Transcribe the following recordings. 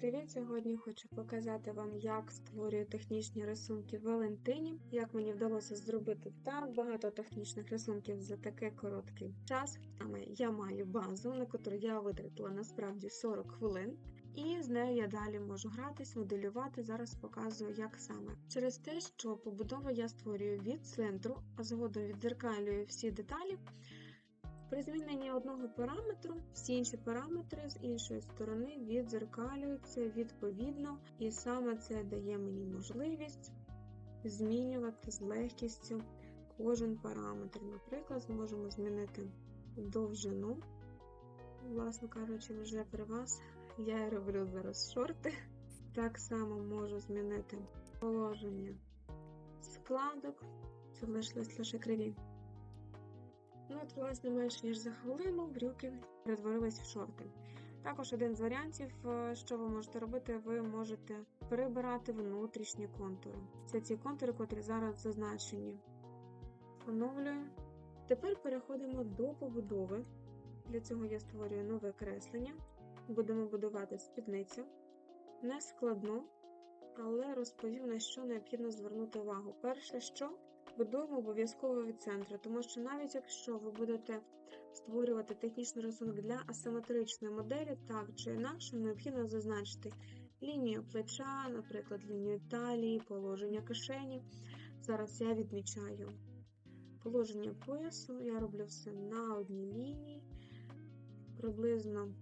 привіт! Сьогодні хочу показати вам, як створюю технічні рисунки в Валентині, як мені вдалося зробити так багато технічних рисунків за такий короткий час. Саме я маю базу, на яку я витратила насправді 40 хвилин, і з нею я далі можу гратись, моделювати. Зараз показую, як саме. Через те, що побудову я створюю від центру, а згодом віддзеркалюю всі деталі. При зміненні одного параметру всі інші параметри з іншої сторони відзеркалюються відповідно, і саме це дає мені можливість змінювати з легкістю кожен параметр. Наприклад, зможемо змінити довжину. Власно кажучи, вже при вас я роблю зараз шорти. Так само можу змінити положення складок, це лишились лише криві. Ну от, власне, менш ніж за хвилину брюки перетворились в шорти. Також один з варіантів, е, що ви можете робити, ви можете перебирати внутрішні контури. Це ці контури, котрі зараз зазначені. Встановлюю. Тепер переходимо до побудови. Для цього я створюю нове креслення. Будемо будувати спідницю. Не складно, але розповім, на що необхідно звернути увагу. Перше, що будуємо обов'язково від центру, тому що навіть якщо ви будете створювати технічний рисунок для асиметричної моделі, так чи інакше, необхідно зазначити лінію плеча, наприклад, лінію талії, положення кишені. Зараз я відмічаю положення поясу, я роблю все на одній лінії, приблизно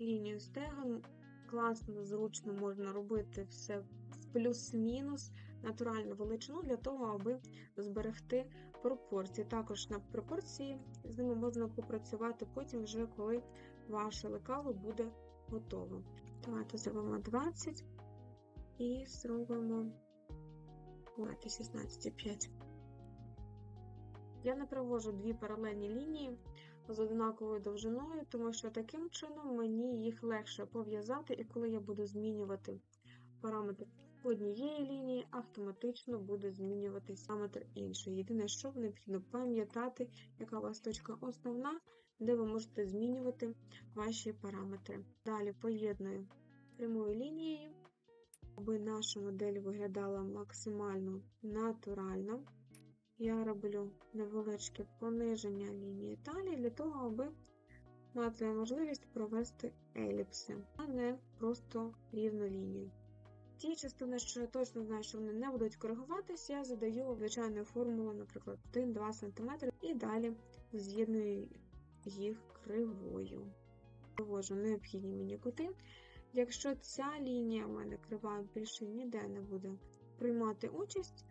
лінію стегон. Класно, зручно можна робити все в плюс-мінус натуральну величину для того, аби зберегти пропорції. Також на пропорції з ними можна попрацювати потім, вже коли ваше лекало буде готове. Давайте зробимо 20 і зробимо 16,5. Я не провожу дві паралельні лінії з однаковою довжиною, тому що таким чином мені їх легше пов'язати, і коли я буду змінювати параметр однієї лінії, автоматично буде змінюватися параметр іншої. Єдине, що необхідно пам'ятати, яка у вас точка основна, де ви можете змінювати ваші параметри. Далі поєдную прямою лінією, аби наша модель виглядала максимально натурально. Я роблю невеличке пониження лінії талії для того, аби мати можливість провести еліпси, а не просто рівну лінію. Ті частини, що я точно знаю, що вони не будуть коригуватися, я задаю звичайну формулу, наприклад, 1-2 см, і далі з'єдную їх кривою. Провожу необхідні мені кути. Якщо ця лінія в мене крива більше ніде не буде приймати участь,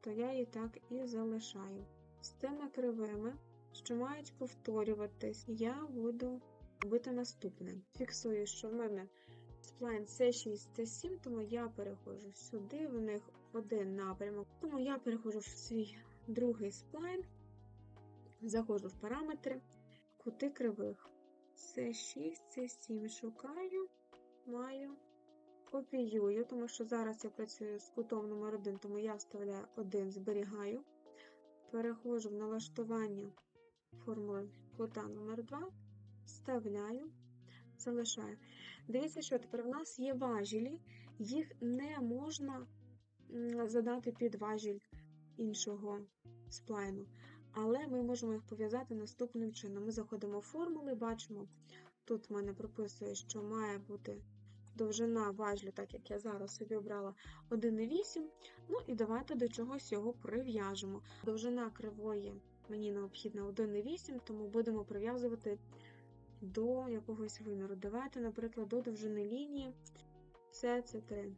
то я її так і залишаю. З тими кривими, що мають повторюватись, я буду робити наступне. Фіксую, що в мене сплайн C6, C7, тому я переходжу сюди, в них один напрямок. Тому я переходжу в свій другий сплайн, заходжу в параметри, кути кривих. C6, C7 шукаю, маю, копіюю, тому що зараз я працюю з кутом номер 1 тому я вставляю 1, зберігаю. Переходжу в налаштування формули кута номер 2 вставляю залишаю. Дивіться, що тепер в нас є важілі, їх не можна задати під важіль іншого сплайну. Але ми можемо їх пов'язати наступним чином. Ми заходимо в формули, бачимо, тут в мене прописує, що має бути довжина важлю, так як я зараз собі обрала 1,8. Ну і давайте до чогось його прив'яжемо. Довжина кривої мені необхідна 1,8, тому будемо прив'язувати до якогось виміру. Давайте, наприклад, до довжини лінії це це 3.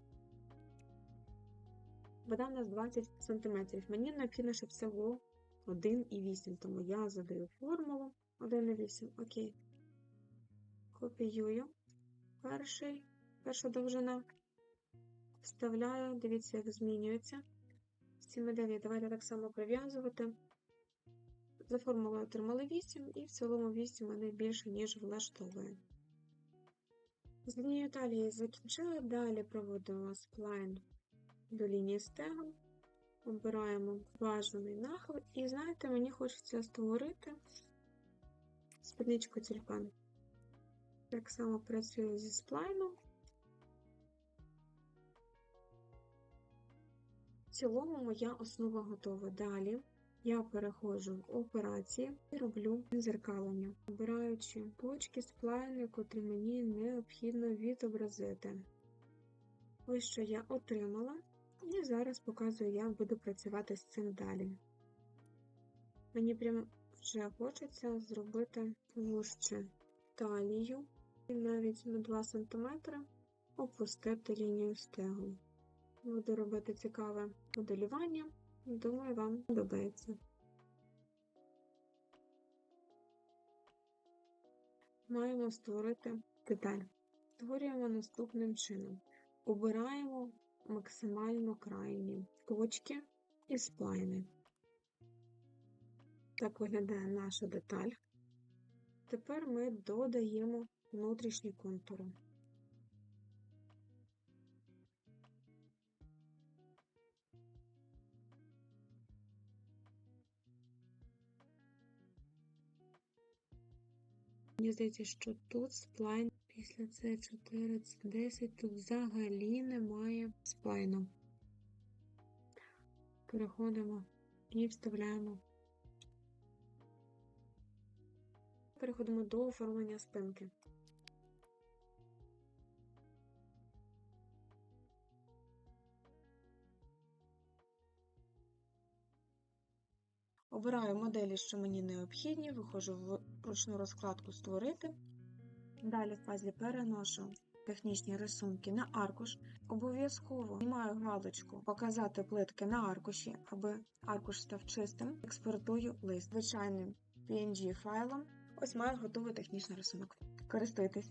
Вода у нас 20 см. Мені необхідно, щоб це було 1,8, тому я задаю формулу 1,8. Окей. Копіюю перший, перша довжина. Вставляю, дивіться, як змінюється. З цими далі давайте так само прив'язувати. За формулою отримали 8, і в цілому 8 мене більше, ніж влаштовує. З лінією талії закінчила, далі проводимо сплайн до лінії стегу, обираємо бажаний нахил, і знаєте, мені хочеться створити спідничку тюльпан. Так само працюю зі сплайном. В цілому моя основа готова. Далі я переходжу в операції і роблю зеркалення, обираючи точки сплайни, котрі мені необхідно відобразити. Ось що я отримала, і зараз показую, як буду працювати з цим далі. Мені прям вже хочеться зробити вужче талію і навіть на 2 см опустити лінію стегу. Буду робити цікаве моделювання. Думаю, вам подобається. Маємо створити деталь. Створюємо наступним чином. Обираємо максимально крайні точки і сплайни. Так виглядає наша деталь. Тепер ми додаємо внутрішні контури. Мені здається, що тут сплайн після c 4 c 10 тут взагалі немає сплайну. Переходимо і вставляємо. Переходимо до оформлення спинки. Обираю моделі, що мені необхідні, виходжу в ручну розкладку Створити. Далі в фазі переношу технічні рисунки на аркуш. Обов'язково знімаю галочку Показати плитки на аркуші, аби аркуш став чистим. Експортую лист звичайним PNG файлом. Ось маю готовий технічний рисунок. Користуйтесь!